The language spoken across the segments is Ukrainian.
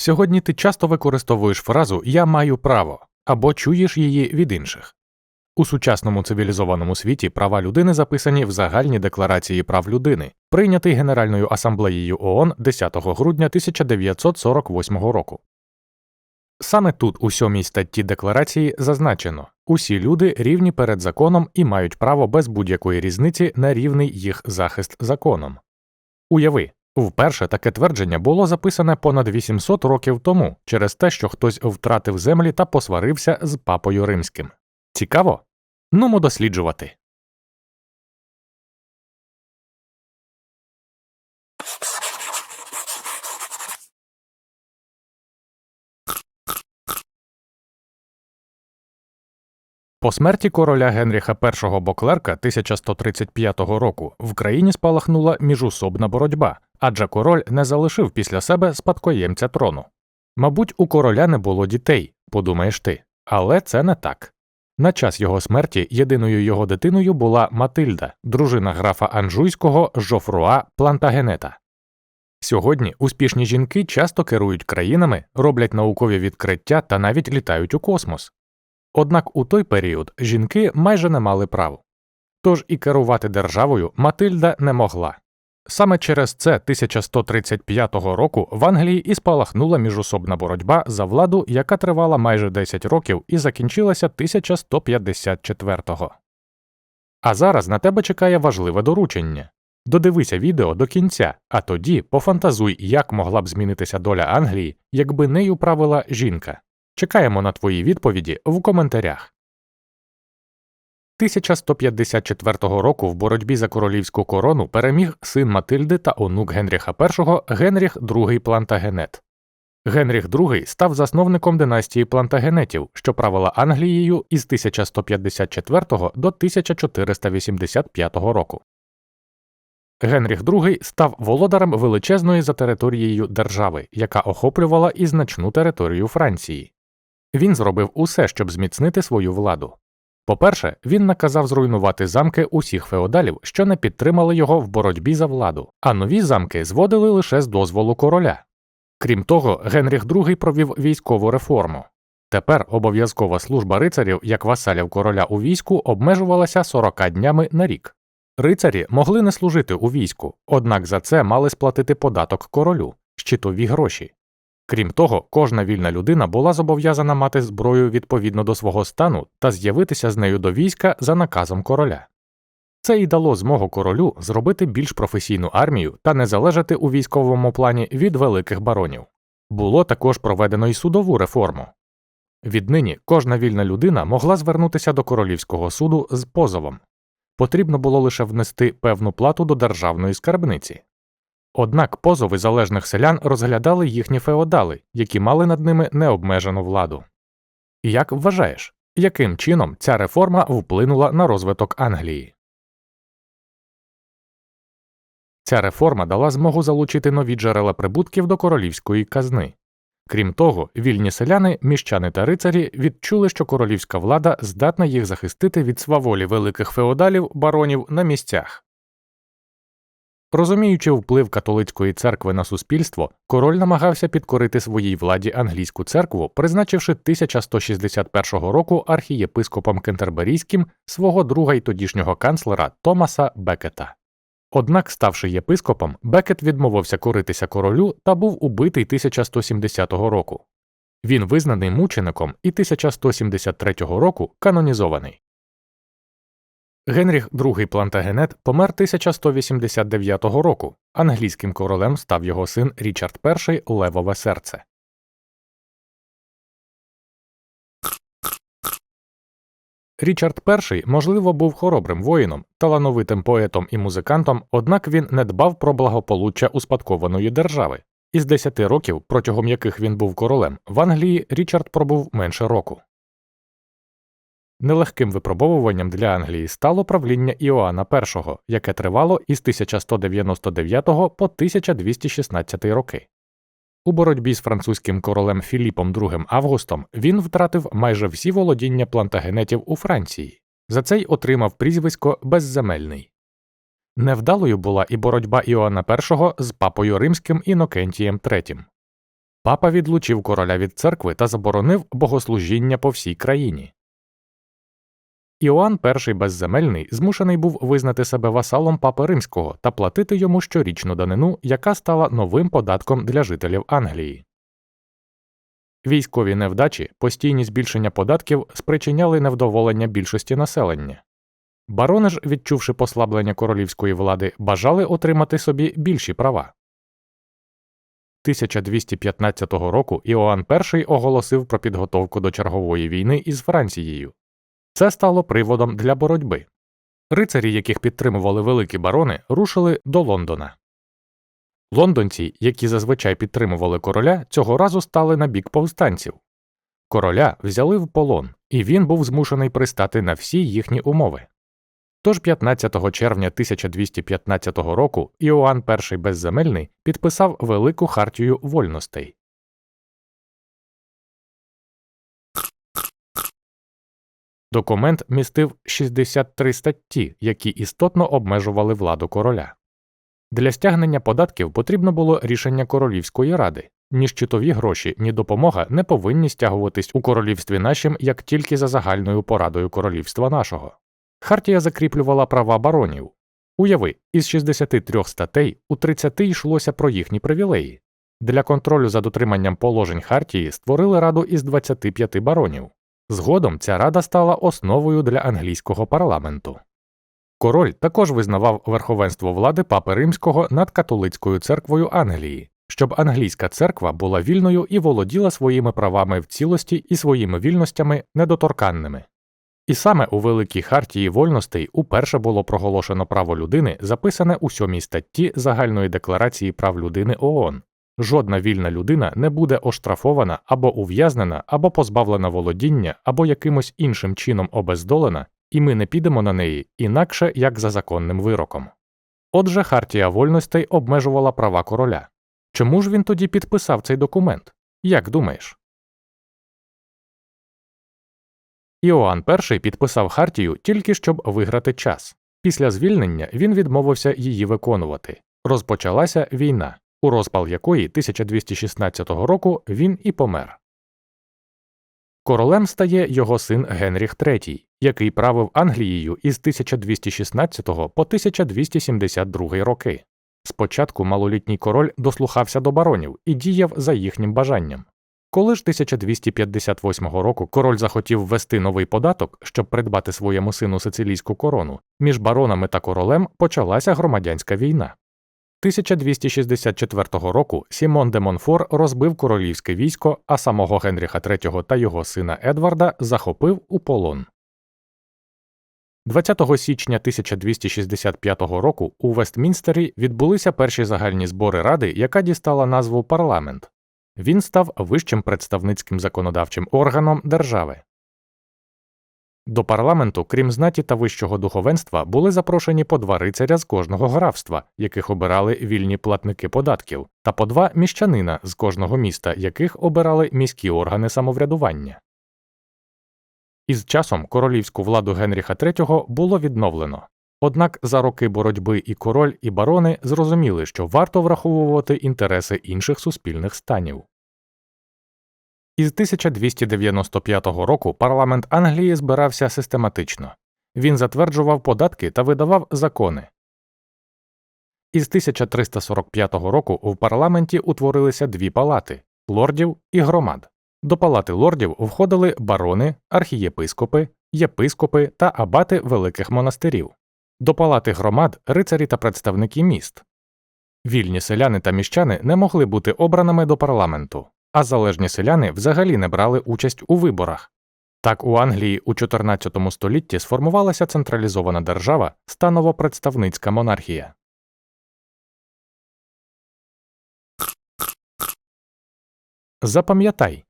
Сьогодні ти часто використовуєш фразу Я маю право або чуєш її від інших. У сучасному цивілізованому світі права людини записані в загальній декларації прав людини, прийнятий Генеральною асамблеєю ООН 10 грудня 1948 року. Саме тут у сьомій статті декларації зазначено усі люди рівні перед законом і мають право без будь-якої різниці на рівний їх захист законом. Уяви, вперше таке твердження було записане понад 800 років тому через те, що хтось втратив землі та посварився з папою римським. Цікаво? Нумо досліджувати. По смерті короля Генріха І Боклерка 1135 року в країні спалахнула міжусобна боротьба, адже король не залишив після себе спадкоємця трону. Мабуть, у короля не було дітей, подумаєш ти, але це не так. На час його смерті єдиною його дитиною була Матильда, дружина графа Анжуйського Жофруа Плантагенета. Сьогодні успішні жінки часто керують країнами, роблять наукові відкриття та навіть літають у космос. Однак у той період жінки майже не мали прав. Тож і керувати державою Матильда не могла. Саме через це 1135 року в Англії і спалахнула міжособна боротьба за владу, яка тривала майже 10 років і закінчилася 1154-го. А зараз на тебе чекає важливе доручення. Додивися відео до кінця, а тоді пофантазуй, як могла б змінитися доля Англії, якби нею правила жінка. Чекаємо на твої відповіді в коментарях. 1154 року в боротьбі за королівську корону переміг син Матильди та онук Генріха І Генріх II Плантагенет. Генріх II став засновником династії Плантагенетів, що правила Англією із 1154 до 1485 року. Генріх II став володарем величезної за територією держави, яка охоплювала і значну територію Франції. Він зробив усе, щоб зміцнити свою владу. По-перше, він наказав зруйнувати замки усіх феодалів, що не підтримали його в боротьбі за владу, а нові замки зводили лише з дозволу короля. Крім того, Генріх II провів військову реформу. Тепер обов'язкова служба рицарів як васалів короля у війську обмежувалася 40 днями на рік. Рицарі могли не служити у війську, однак за це мали сплатити податок королю, щитові гроші. Крім того, кожна вільна людина була зобов'язана мати зброю відповідно до свого стану та з'явитися з нею до війська за наказом короля. Це і дало змогу королю зробити більш професійну армію та не залежати у військовому плані від великих баронів. Було також проведено й судову реформу. Віднині кожна вільна людина могла звернутися до королівського суду з позовом. Потрібно було лише внести певну плату до державної скарбниці. Однак позови залежних селян розглядали їхні феодали, які мали над ними необмежену владу. Як вважаєш, яким чином ця реформа вплинула на розвиток Англії? Ця реформа дала змогу залучити нові джерела прибутків до королівської казни. Крім того, вільні селяни, міщани та рицарі відчули, що королівська влада здатна їх захистити від сваволі великих феодалів баронів на місцях. Розуміючи вплив католицької церкви на суспільство, король намагався підкорити своїй владі англійську церкву, призначивши 1161 року архієпископом Кентерберійським свого друга й тодішнього канцлера Томаса Бекета. Однак, ставши єпископом, Бекет відмовився коритися королю та був убитий 1170 року. Він визнаний мучеником і 1173 року канонізований. Генріх II Плантагенет помер 1189 року. Англійським королем став його син Річард І Левове серце. Річард І, можливо, був хоробрим воїном, талановитим поетом і музикантом, однак він не дбав про благополуччя успадкованої держави. Із 10 років, протягом яких він був королем, в Англії Річард пробув менше року. Нелегким випробовуванням для Англії стало правління Іоанна І, яке тривало із 1199 по 1216 роки. У боротьбі з французьким королем Філіпом II Августом він втратив майже всі володіння плантагенетів у Франції, за це й отримав прізвисько Безземельний. Невдалою була і боротьба Іоанна І з папою римським Інокентієм III. Папа відлучив короля від церкви та заборонив богослужіння по всій країні. Іоанн І безземельний змушений був визнати себе васалом папи римського та платити йому щорічну данину, яка стала новим податком для жителів Англії. Військові невдачі, постійні збільшення податків спричиняли невдоволення більшості населення. Барони ж, відчувши послаблення королівської влади, бажали отримати собі більші права. 1215 року Іоанн І оголосив про підготовку до чергової війни із Францією. Це стало приводом для боротьби. Рицарі, яких підтримували великі барони, рушили до Лондона. Лондонці, які зазвичай підтримували короля, цього разу стали на бік повстанців. Короля взяли в полон, і він був змушений пристати на всі їхні умови. Тож 15 червня 1215 року Іоанн І Безземельний підписав Велику хартію вольностей. Документ містив 63 статті, які істотно обмежували владу короля. Для стягнення податків потрібно було рішення королівської ради. Ні щитові гроші, ні допомога не повинні стягуватись у королівстві нашим як тільки за загальною порадою королівства нашого. Хартія закріплювала права баронів. Уяви, із 63 статей у 30 йшлося про їхні привілеї. Для контролю за дотриманням положень Хартії створили раду із 25 баронів. Згодом ця рада стала основою для англійського парламенту. Король також визнавав верховенство влади папи римського над католицькою церквою Англії, щоб англійська церква була вільною і володіла своїми правами в цілості і своїми вільностями недоторканними. І саме у Великій хартії вольностей уперше було проголошено право людини, записане у сьомій статті Загальної декларації прав людини ООН. Жодна вільна людина не буде оштрафована або ув'язнена, або позбавлена володіння, або якимось іншим чином обездолена, і ми не підемо на неї інакше як за законним вироком. Отже, хартія вольностей обмежувала права короля. Чому ж він тоді підписав цей документ? Як думаєш? Іоанн І підписав хартію тільки щоб виграти час. Після звільнення він відмовився її виконувати. Розпочалася війна, у розпал якої 1216 року він і помер. Королем стає його син Генріх III, який правив Англією із 1216 по 1272 роки. Спочатку малолітній король дослухався до баронів і діяв за їхнім бажанням. Коли ж 1258 року король захотів ввести новий податок, щоб придбати своєму сину сицилійську корону, між баронами та королем почалася громадянська війна. 1264 року Сімон де Монфор розбив королівське військо, а самого Генріха III та його сина Едварда захопив у полон. 20 січня 1265 року у Вестмінстері відбулися перші загальні збори ради, яка дістала назву парламент. Він став вищим представницьким законодавчим органом держави. До парламенту, крім знаті та вищого духовенства, були запрошені по два рицаря з кожного графства, яких обирали вільні платники податків, та по два міщанина з кожного міста, яких обирали міські органи самоврядування. Із часом королівську владу Генріха III було відновлено. Однак за роки боротьби і король, і барони зрозуміли, що варто враховувати інтереси інших суспільних станів. Із 1295 року парламент Англії збирався систематично. Він затверджував податки та видавав закони. Із 1345 року в парламенті утворилися дві палати лордів і громад. До палати лордів входили барони, архієпископи, єпископи та абати великих монастирів, до палати громад рицарі та представники міст. Вільні селяни та міщани не могли бути обраними до парламенту а залежні селяни взагалі не брали участь у виборах. Так у Англії у 14 столітті сформувалася централізована держава станово представницька монархія. Запам'ятай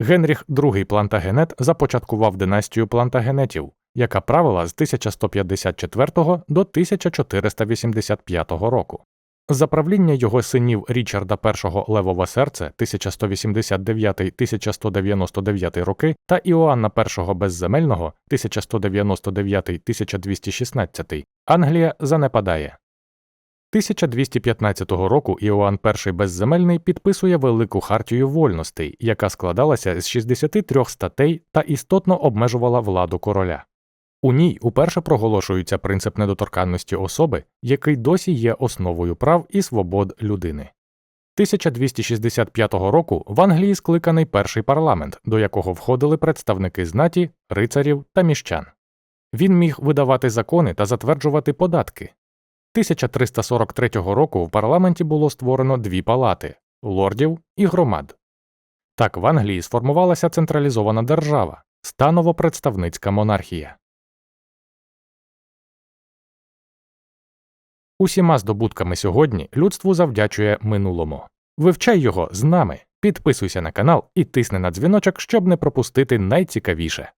Генріх II Плантагенет започаткував династію плантагенетів, яка правила з 1154 до 1485 року. За правління його синів Річарда І Левове серце 1189-1199 роки та Іоанна І Безземельного 1199-1216 Англія занепадає. 1215 року Іоанн І Безземельний підписує Велику хартію вольностей, яка складалася з 63 статей та істотно обмежувала владу короля. У ній уперше проголошується принцип недоторканності особи, який досі є основою прав і свобод людини. 1265 року в Англії скликаний перший парламент, до якого входили представники знаті, рицарів та міщан. Він міг видавати закони та затверджувати податки. 1343 року в парламенті було створено дві палати лордів і громад. Так в Англії сформувалася централізована держава, станово представницька монархія. Усіма здобутками сьогодні людству завдячує минулому. Вивчай його з нами, підписуйся на канал і тисни на дзвіночок, щоб не пропустити найцікавіше.